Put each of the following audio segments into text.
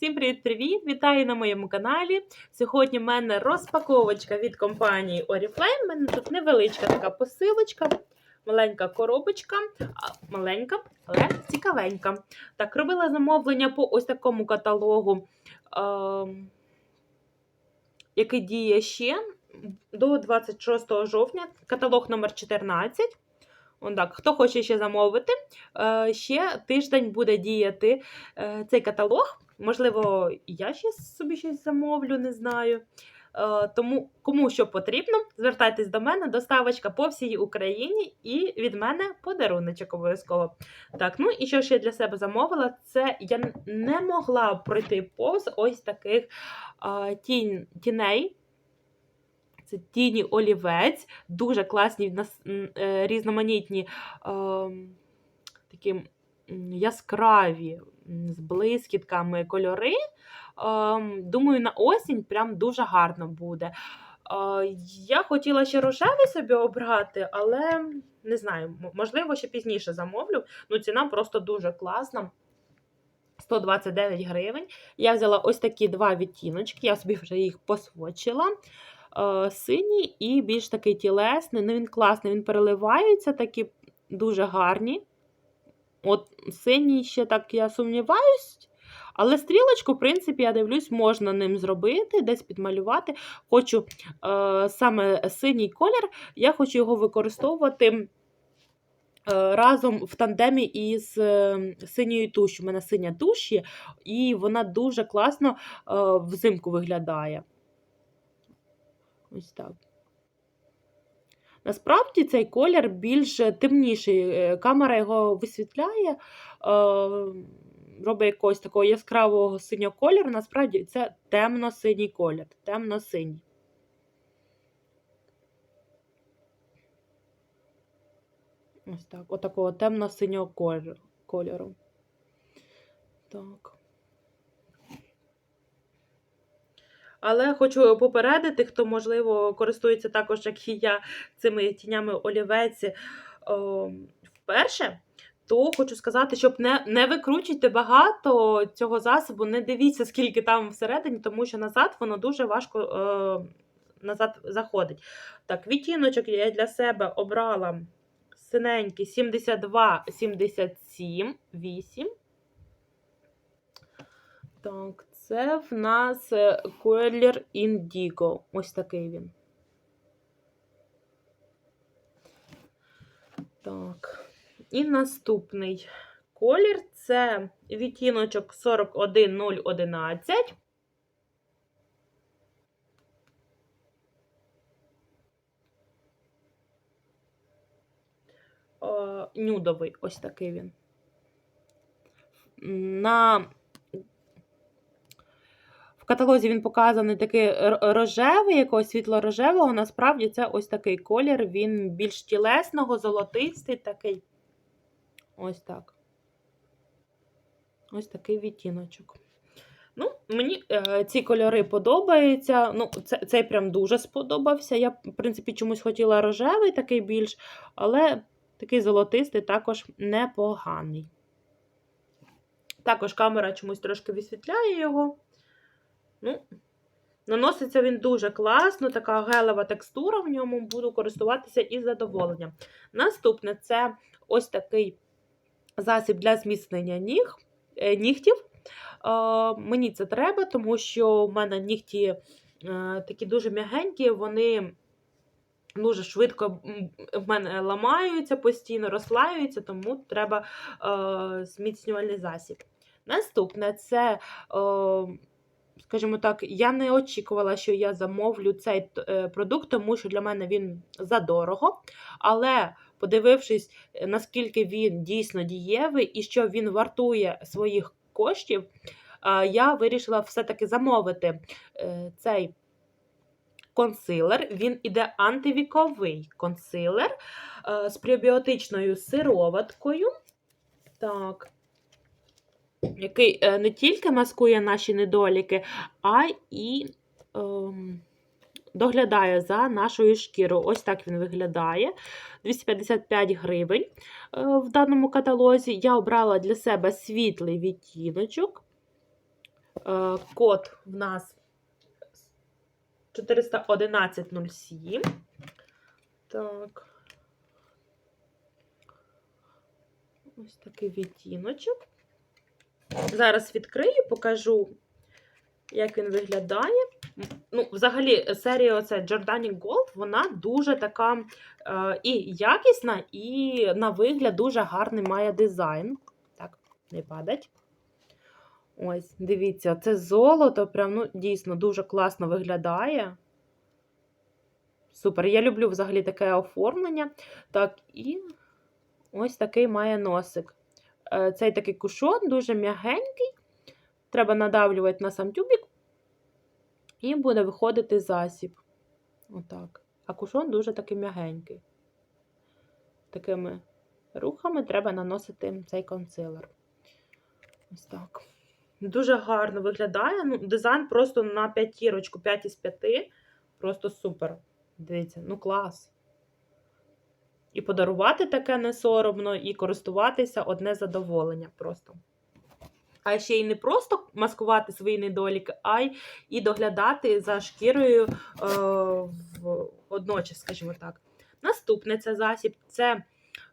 Всім привіт-привіт! Вітаю на моєму каналі. Сьогодні в мене розпаковочка від компанії Oriflame. У мене тут невеличка така посилочка, маленька коробочка, маленька, але цікавенька. Так, робила замовлення по ось такому каталогу, е, який діє ще до 26 жовтня. Каталог номер 14. Он так, хто хоче ще замовити, е, ще тиждень буде діяти е, цей каталог. Можливо, я ще собі щось замовлю, не знаю. Е, Тому кому що потрібно, звертайтесь до мене, доставочка по всій Україні і від мене подаруночок обов'язково. Так, ну і що ще для себе замовила, це я не могла пройти повз ось таких а, тінь, тіней. Це тіні олівець, дуже класні, е, різноманітні, ем, такі яскраві з блискітками кольори. Ем, думаю, на осінь прям дуже гарно буде. Е, я хотіла ще рожевий собі обрати, але не знаю, можливо, ще пізніше замовлю. Ну, ціна просто дуже класна. 129 гривень. Я взяла ось такі два відтіночки, я собі вже їх посвочила. Е, синій і більш такий тілесний. Ну, він класний, він переливається, такі дуже гарні. От синій ще так я сумніваюсь. Але стрілочку, в принципі, я дивлюсь, можна ним зробити, десь підмалювати. Хочу е, саме синій колір, я хочу його використовувати е, разом в тандемі із е, синьою тушю. У мене синя туш є, і вона дуже класно е, взимку виглядає. Ось так. Насправді цей колір більш темніший. Е, Камера його висвітляє, е, робить якогось такого яскравого синього кольору. Насправді це темно-синій колір. Темно-синій. Ось так. Отакого темно-синього кольору. кольору. Так. Але хочу попередити, хто, можливо, користується також, як і я, цими тінями олівець о, вперше, то хочу сказати, щоб не, не викручуйте багато цього засобу, не дивіться, скільки там всередині, тому що назад воно дуже важко е, назад заходить. Так, відтіночок я для себе обрала синенький 72, 77, 8. Так, це в нас е, колір Indigo. Ось такий він. Так. І наступний колір це відтіночок 41011. О, Нюдовий, ось такий він. На каталозі він показаний такий рожевий, якогось світло-рожевого. Насправді це ось такий колір, він більш тілесного, золотистий такий. Ось так. Ось такий відтіночок. Ну, мені е, ці кольори подобаються. Ну, це, цей прям дуже сподобався. Я, в принципі, чомусь хотіла рожевий такий більш, але такий золотистий також непоганий. Також камера чомусь трошки висвітляє його. Ну, наноситься він дуже класно, така гелева текстура в ньому, буду користуватися із задоволенням. Наступне це ось такий засіб для зміцнення ніг, е, нігтів. Е, мені це треба, тому що в мене нігті е, такі дуже м'ягенькі, вони дуже швидко в мене ламаються постійно, розслаюються, тому треба зміцнювальний засіб. Наступне це. Скажімо так, я не очікувала, що я замовлю цей е, продукт, тому що для мене він задорого. Але подивившись, е, наскільки він дійсно дієвий і що він вартує своїх коштів, я вирішила все-таки замовити е, цей консилер. Він іде антивіковий консилер з пребіотичною сироваткою. Так який е, не тільки маскує наші недоліки, а і ем, доглядає за нашою шкірою. Ось так він виглядає. 255 гривень е, в даному каталозі. Я обрала для себе світлий відтіночок. Е, Код в нас 411.07. Так. Ось такий відтіночок. Зараз відкрию, покажу, як він виглядає. Ну, взагалі, серія оце Giordani Gold, вона дуже така е, і якісна, і на вигляд дуже гарний має дизайн. Так, не падать. Ось, дивіться, це золото, прям, ну, дійсно дуже класно виглядає. Супер. Я люблю взагалі таке оформлення. Так, і ось такий має носик. Е, Цей такий кушон, дуже м'ягенький. Треба надавлювати на сам тюбік, і буде виходити засіб. Отак. А кушон дуже такий м'ягенький. Такими рухами треба наносити цей консилер. Ось так. Дуже гарно виглядає. Ну, дизайн просто на п'ятірочку, 5 із 5. Просто супер. Дивіться, ну клас. І подарувати таке не соромно, і користуватися одне задоволення просто. А ще й не просто маскувати свої недоліки, а й і доглядати за шкірою е, в, водночас, скажімо так. Наступне це засіб, це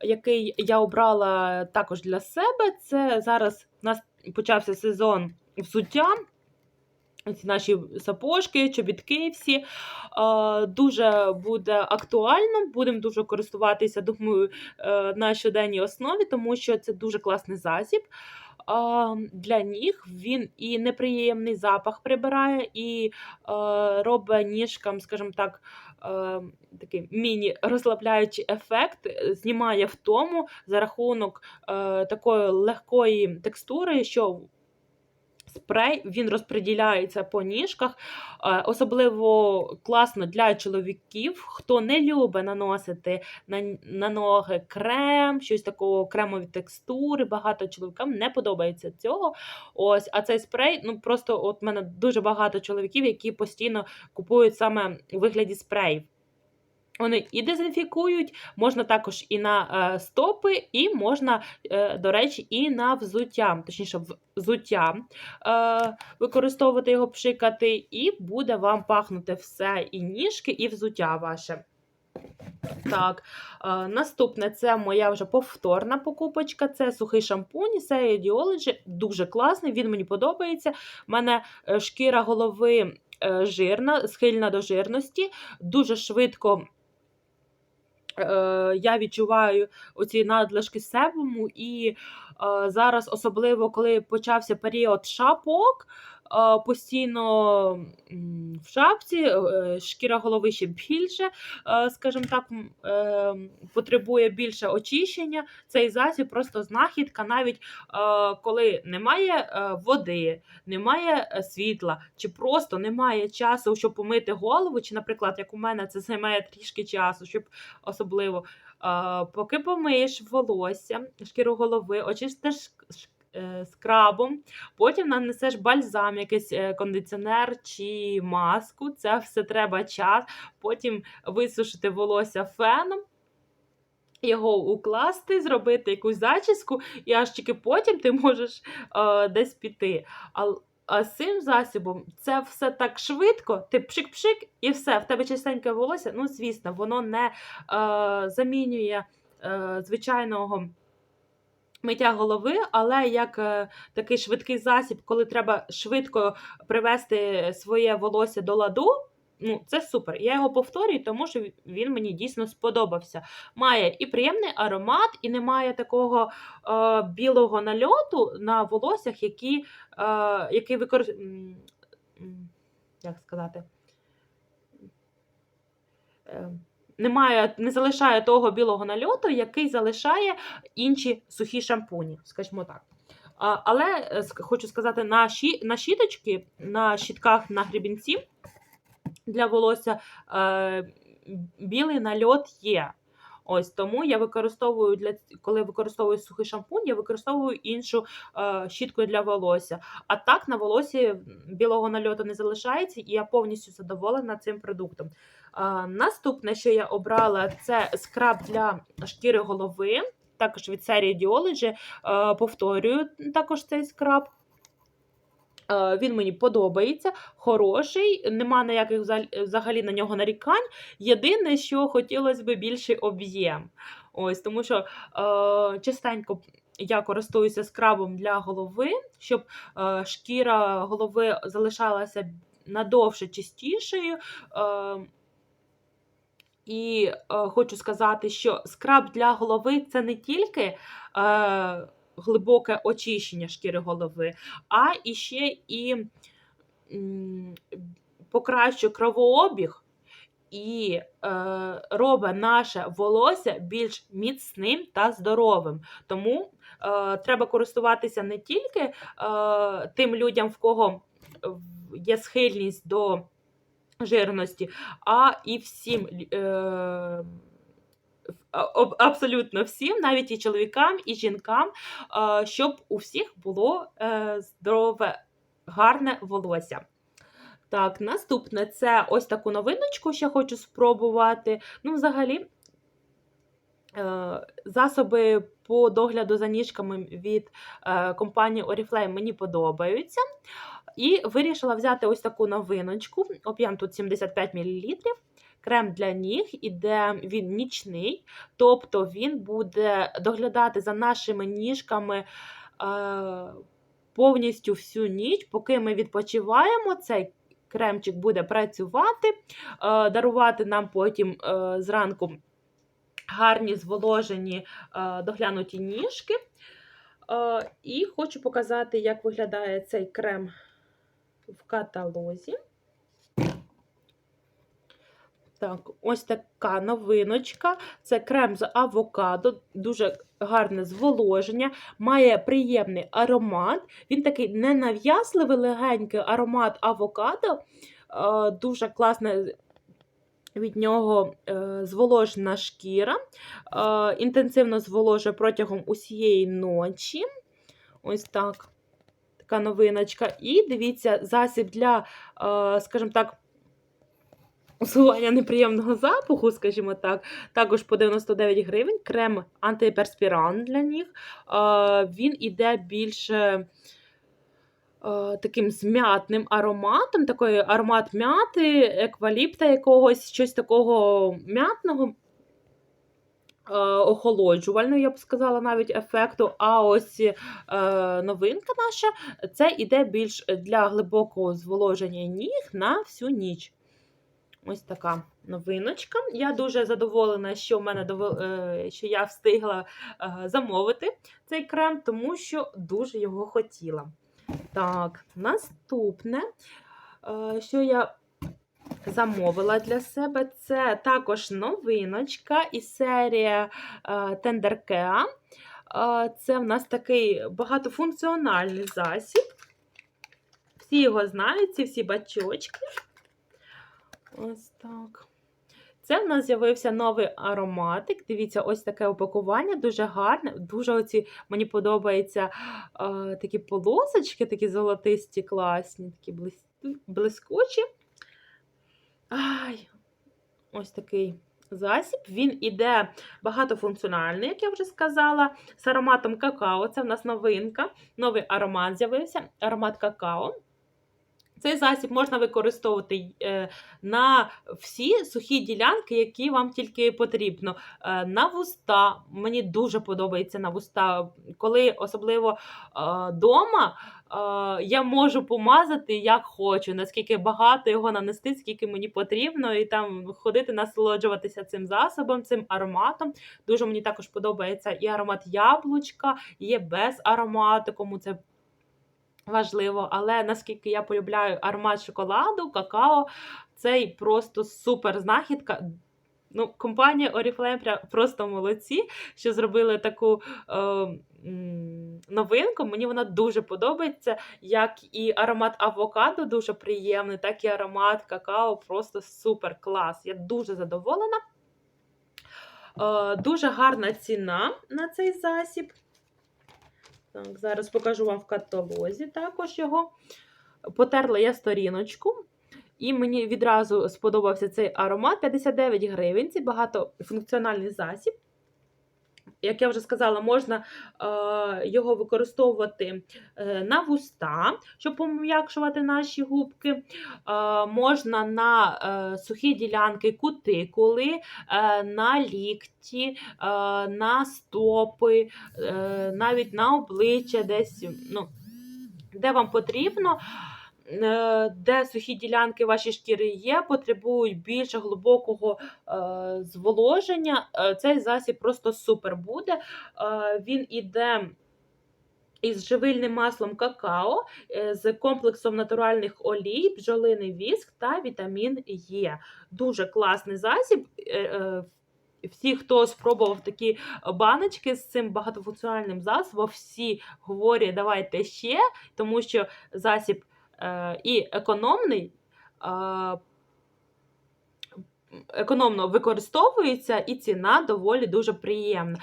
який я обрала також для себе. Це зараз у нас почався сезон взуття. Ці наші сапожки, чобітки всі дуже буде актуально. Будемо дуже користуватися, думаю, е, на щоденній основі, тому що це дуже класний засіб. Для ніг він і неприємний запах прибирає, і е, робить ніжкам, скажімо так, е, такий міні-розслабляючий ефект, знімає втому за рахунок такої легкої текстури, що спрей він розподіляється по ніжках. Е, Особливо класно для чоловіків, хто не любить наносити на, на ноги крем, щось такого кремові текстури. Багато чоловікам не подобається цього. Ось, а цей спрей, ну просто от мене дуже багато чоловіків, які постійно купують саме у вигляді спреїв. Вони і дезінфікують, можна також і на е, стопи, і можна, е, до речі, і на взуття, точніше, взуття е, використовувати його, пшикати, і буде вам пахнути все, і ніжки, і взуття ваше. Так, наступне це моя вже повторна покупочка. Це сухий шампунь Say Ideology. Дуже класний, він мені подобається. У мене шкіра голови жирна, схильна до жирності, дуже швидко. Е, я відчуваю оці надлишки себуму, і е, зараз, особливо коли почався період шапок, постійно в шапці, е, шкіра голови ще більше, е, скажімо так, е, потребує більше очищення. Цей засіб просто знахідка, навіть е, коли немає е, води, немає е, світла, чи просто немає часу, щоб помити голову, чи, наприклад, як у мене це займає трішки часу, щоб особливо. е, Поки помиєш волосся, шкіру голови, очистиш е, скрабом, потім нанесеш бальзам, якийсь е, кондиціонер чи маску. Це все треба час. Потім висушити волосся феном. Його укласти, зробити якусь зачіску, і аж тільки потім ти можеш е, десь піти. А, а з цим засобом це все так швидко, ти пшик-пшик, і все, в тебе чистеньке волосся. Ну, звісно, воно не е, замінює е, звичайного миття голови, але як е, такий швидкий засіб, коли треба швидко привести своє волосся до ладу. Ну, це супер. Я його повторюю, тому що він мені дійсно сподобався. Має і приємний аромат, і немає такого е, білого нальоту на волоссях, які, е, який викор... м, м, як сказати? Е, немає, не залишає того білого нальоту, який залишає інші сухі шампуні, скажімо так. Але е, хочу сказати, на, щі, на щіточки, на щітках на гребінці для волосся е, білий нальот є. Ось тому я використовую для коли використовую сухий шампунь, я використовую іншу е, щітку для волосся. А так на волосі білого нальоту не залишається, і я повністю задоволена цим продуктом. Е, наступне, що я обрала, це скраб для шкіри голови, також від серії. Е, повторюю також цей скраб. Е, Він мені подобається, хороший, нема ніяких взагалі- на нього нарікань. Єдине, що хотілося б більший об'єм. Ось, тому що е, частенько я користуюся скрабом для голови, щоб е, шкіра голови залишалася надовше чистішою. Е, і е, хочу сказати, що скраб для голови це не тільки е, глибоке очищення шкіри голови, а і ще і покращує кровообіг і е, робить наше волосся більш міцним та здоровим. Тому е, треба користуватися не тільки е, тим людям, в кого є схильність до жирності, а і всім. Е, Абсолютно всім, навіть і чоловікам, і жінкам, щоб у всіх було е, здорове, гарне волосся. Так, наступне це ось таку новиночку, ще хочу спробувати. Ну, взагалі, е, засоби по догляду за ніжками від е, компанії Oriflame мені подобаються. І вирішила взяти ось таку новиночку. Об'єм тут 75 мл. Крем для ніг, іде він нічний, тобто він буде доглядати за нашими ніжками е, повністю всю ніч, поки ми відпочиваємо. Цей кремчик буде працювати, е, дарувати нам потім е, зранку гарні зволожені доглянуті ніжки. І хочу показати, як виглядає цей крем в каталозі. Так, ось така новиночка. Це крем з авокадо, дуже гарне зволоження, має приємний аромат. Він такий ненав'язливий, легенький аромат авокадо. Е, Дуже класна від нього е, зволожена шкіра. Е, Інтенсивно зволожує протягом усієї ночі. Ось так. Така новиночка. І дивіться, засіб для, скажімо так, усування неприємного запаху, скажімо так, також по 99 гривень. Крем антиперспірант для ніг. Він іде більше таким з м'ятним ароматом, такий аромат м'яти, екваліпта якогось, щось такого м'ятного. Охолоджувального, я б сказала, навіть ефекту. А ось е, новинка наша це іде більш для глибокого зволоження ніг на всю ніч. Ось така новиночка. Я дуже задоволена, що, мене е, що я встигла е, замовити цей крем, тому що дуже його хотіла. Так, наступне, е, що я замовила для себе, це також новиночка із серії Tender Це в нас такий багатофункціональний засіб. Всі його знають, ці всі бачочки. Ось так. Це в нас з'явився новий ароматик. Дивіться, ось таке упакування, дуже гарне. Дуже оці, мені подобаються е, такі полосочки, такі золотисті, класні, такі блискучі. Ай, ось такий засіб. Він іде багатофункціональний, як я вже сказала, з ароматом какао. Це в нас новинка. Новий аромат з'явився. Аромат какао. Цей засіб можна використовувати е, на всі сухі ділянки, які вам тільки потрібно. Е, на вуста. Мені дуже подобається на вуста. Коли особливо вдома я можу помазати як хочу, наскільки багато його нанести, скільки мені потрібно, і там ходити, насолоджуватися цим засобом, цим ароматом. Дуже мені також подобається і аромат яблучка, є без аромату, кому це важливо. Але наскільки я полюбляю аромат шоколаду, какао, цей просто супер знахідка. Ну, компанія Oriflame просто молодці, що зробили таку е, новинку. Мені вона дуже подобається. Як і аромат авокадо дуже приємний, так і аромат какао просто супер клас. Я дуже задоволена. Е, дуже гарна ціна на цей засіб. Так, зараз покажу вам в каталозі також його. Потерла я сторіночку. І мені відразу сподобався цей аромат 59 гривень. Це багатофункціональний засіб. Як я вже сказала, можна е, його використовувати е, на вуста, щоб пом'якшувати наші губки. Е, можна на сухі ділянки кутикули, на лікті, на стопи, навіть на обличчя десь. Ну, де вам потрібно, де сухі ділянки вашої шкіри є, потребують більш глибокого е, зволоження. е, Цей засіб просто супер буде. Е, Він іде. Із живильним маслом какао, е, з комплексом натуральних олій, бджолиний віск та вітамін Е. Дуже класний засіб. Е, е, Всі, хто спробував такі баночки з цим багатофункціональним засобом, всі говорять, давайте ще, тому що засіб е, і економний, е, економно використовується, і ціна доволі дуже приємна.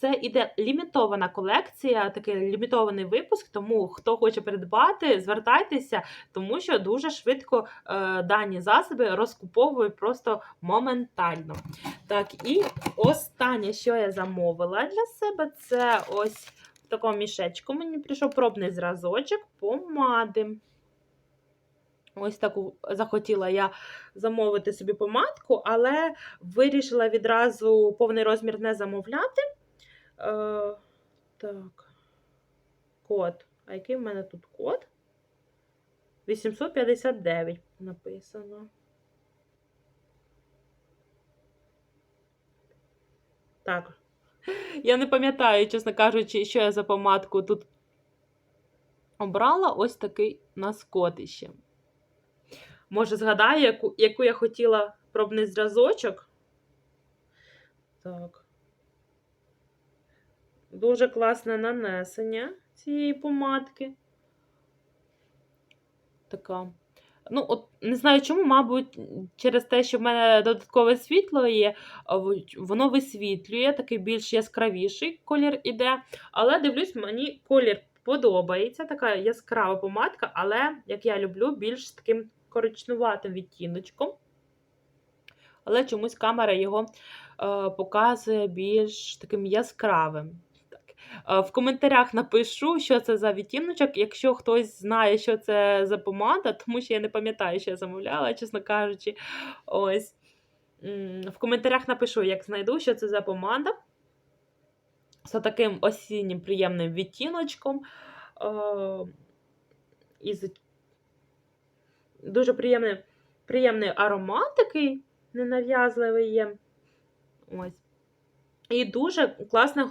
Це іде лімітована колекція, такий лімітований випуск. Тому хто хоче придбати, звертайтеся, тому що дуже швидко е, дані засоби розкуповують просто моментально. Так, і останнє, що я замовила для себе, це ось в такому мішечку. Мені прийшов пробний зразочок помади. Ось таку захотіла я замовити собі помадку, але вирішила відразу повний розмір не замовляти. Е, так. Код. А який в мене тут код? 859 написано. Так. Я не пам'ятаю, чесно кажучи, що я за помадку тут обрала. Ось такий код іще. Може, згадаю, яку, яку я хотіла пробний зразочок. Так. Дуже класне нанесення цієї помадки. Така. Ну, от не знаю чому, мабуть, через те, що в мене додаткове світло є, воно висвітлює, такий більш яскравіший колір іде. Але дивлюсь, мені колір подобається. Така яскрава помадка, але, як я люблю, більш таким коричнуватим відтіночком. Але чомусь камера його е, показує більш таким яскравим. Так. Е, в коментарях напишу, що це за відтіночок, якщо хтось знає, що це за помада, тому що я не пам'ятаю, що я замовляла, чесно кажучи. Ось. В коментарях напишу, як знайду, що це за помада. З таким осіннім приємним відтіночком. Е, із дуже приємний, приємний аромат такий ненав'язливий є. Ось. І дуже класне е,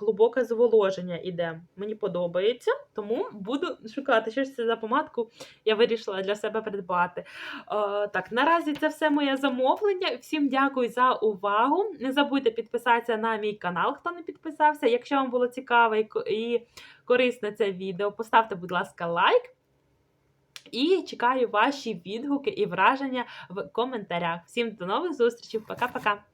глибоке зволоження іде. Мені подобається, тому буду шукати, що ж це за помадку я вирішила для себе придбати. Е, так, наразі це все моє замовлення. Всім дякую за увагу. Не забудьте підписатися на мій канал, хто не підписався. Якщо вам було цікаве і корисне це відео, поставте, будь ласка, лайк. І чекаю ваші відгуки і враження в коментарях. Всім до нових зустрічей. Пока-пока.